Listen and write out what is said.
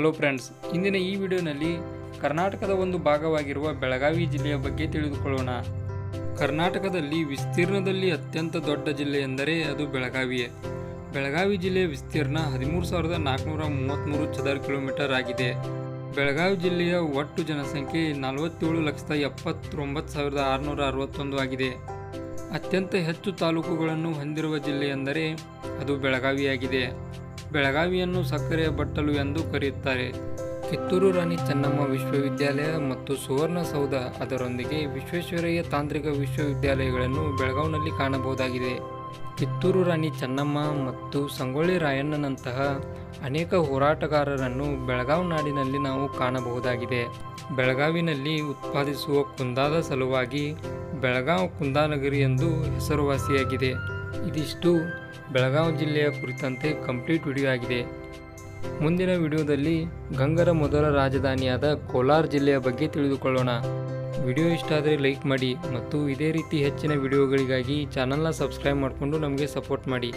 Hello friends ಇಂದಿನ ಈ ವಿಡಿಯೋನಲ್ಲಿ ಕರ್ನಾಟಕದ ಒಂದು ಭಾಗವಾಗಿರುವ ಬೆಳಗಾವಿ ಜಿಲ್ಲೆಯ ಬಗ್ಗೆ ತಿಳಿದುಕೊಳ್ಳೋಣ. ಕರ್ನಾಟಕದಲ್ಲಿ ವಿಸ್ತೀರ್ಣದಲ್ಲಿ ಅತ್ಯಂತ ದೊಡ್ಡ ಜಿಲ್ಲೆ ಎಂದರೆ ಅದು ಬೆಳಗಾವಿಯೇ. ಬೆಳಗಾವಿ ಜಿಲ್ಲೆಯ ವಿಸ್ತೀರ್ಣ ಹದಿಮೂರು ಸಾವಿರದ ನಾಲ್ಕುನೂರ ಮೂವತ್ತ್ಮೂರು ಚದರ ಕಿಲೋಮೀಟರ್ ಆಗಿದೆ. ಬೆಳಗಾವಿ ಜಿಲ್ಲೆಯ ಒಟ್ಟು ಜನಸಂಖ್ಯೆ ನಲವತ್ತೇಳು ಲಕ್ಷದ ಎಪ್ಪತ್ತೊಂಬತ್ತು ಸಾವಿರದ ಆರುನೂರ ಅರವತ್ತೊಂದು ಆಗಿದೆ. ಅತ್ಯಂತ ಹೆಚ್ಚು ತಾಲೂಕುಗಳನ್ನು ಹೊಂದಿರುವ ಜಿಲ್ಲೆ ಎಂದರೆ ಅದು ಬೆಳಗಾವಿಯಾಗಿದೆ. ಬೆಳಗಾವಿಯನ್ನು ಸಕ್ಕರೆಯ ಬಟ್ಟಲು ಎಂದು ಕರೆಯುತ್ತಾರೆ. ಕಿತ್ತೂರು ರಾಣಿ ಚೆನ್ನಮ್ಮ ವಿಶ್ವವಿದ್ಯಾಲಯ ಮತ್ತು ಸುವರ್ಣಸೌಧ ಅದರೊಂದಿಗೆ ವಿಶ್ವೇಶ್ವರಯ್ಯ ತಾಂತ್ರಿಕ ವಿಶ್ವವಿದ್ಯಾಲಯಗಳನ್ನು ಬೆಳಗಾವಿನಲ್ಲಿ ಕಾಣಬಹುದಾಗಿದೆ. ಕಿತ್ತೂರು ರಾಣಿ ಚೆನ್ನಮ್ಮ ಮತ್ತು ಸಂಗೊಳ್ಳಿ ರಾಯಣ್ಣನಂತಹ ಅನೇಕ ಹೋರಾಟಗಾರರನ್ನು ಬೆಳಗಾವಿ ನಾಡಿನಲ್ಲಿ ನಾವು ಕಾಣಬಹುದಾಗಿದೆ. ಬೆಳಗಾವಿನಲ್ಲಿ ಉತ್ಪಾದಿಸುವ ಕುಂದಾದ ಸಲುವಾಗಿ ಬೆಳಗಾವಿ ಕುಂದಾನಗರಿ ಎಂದು ಹೆಸರುವಾಸಿಯಾಗಿದೆ. ಇದಿಷ್ಟು ಬೆಳಗಾವಿ ಜಿಲ್ಲೆಯ ಕುರಿತಂತೆ ಕಂಪ್ಲೀಟ್ ವಿಡಿಯೋ ಆಗಿದೆ. ಮುಂದಿನ ವಿಡಿಯೋದಲ್ಲಿ ಗಂಗರ ಮೊದಲ ರಾಜಧಾನಿಯಾದ ಕೋಲಾರ ಜಿಲ್ಲೆಯ ಬಗ್ಗೆ ತಿಳಿದುಕೊಳ್ಳೋಣ. ವಿಡಿಯೋ ಇಷ್ಟ ಆದರೆ ಲೈಕ್ ಮಾಡಿ ಮತ್ತು ಇದೇ ರೀತಿ ಹೆಚ್ಚಿನ ವಿಡಿಯೋಗಳಿಗಾಗಿ ಚಾನಲ್ನ ಸಬ್ಸ್ಕ್ರೈಬ್ ಮಾಡಿಕೊಂಡು ನಮಗೆ ಸಪೋರ್ಟ್ ಮಾಡಿ.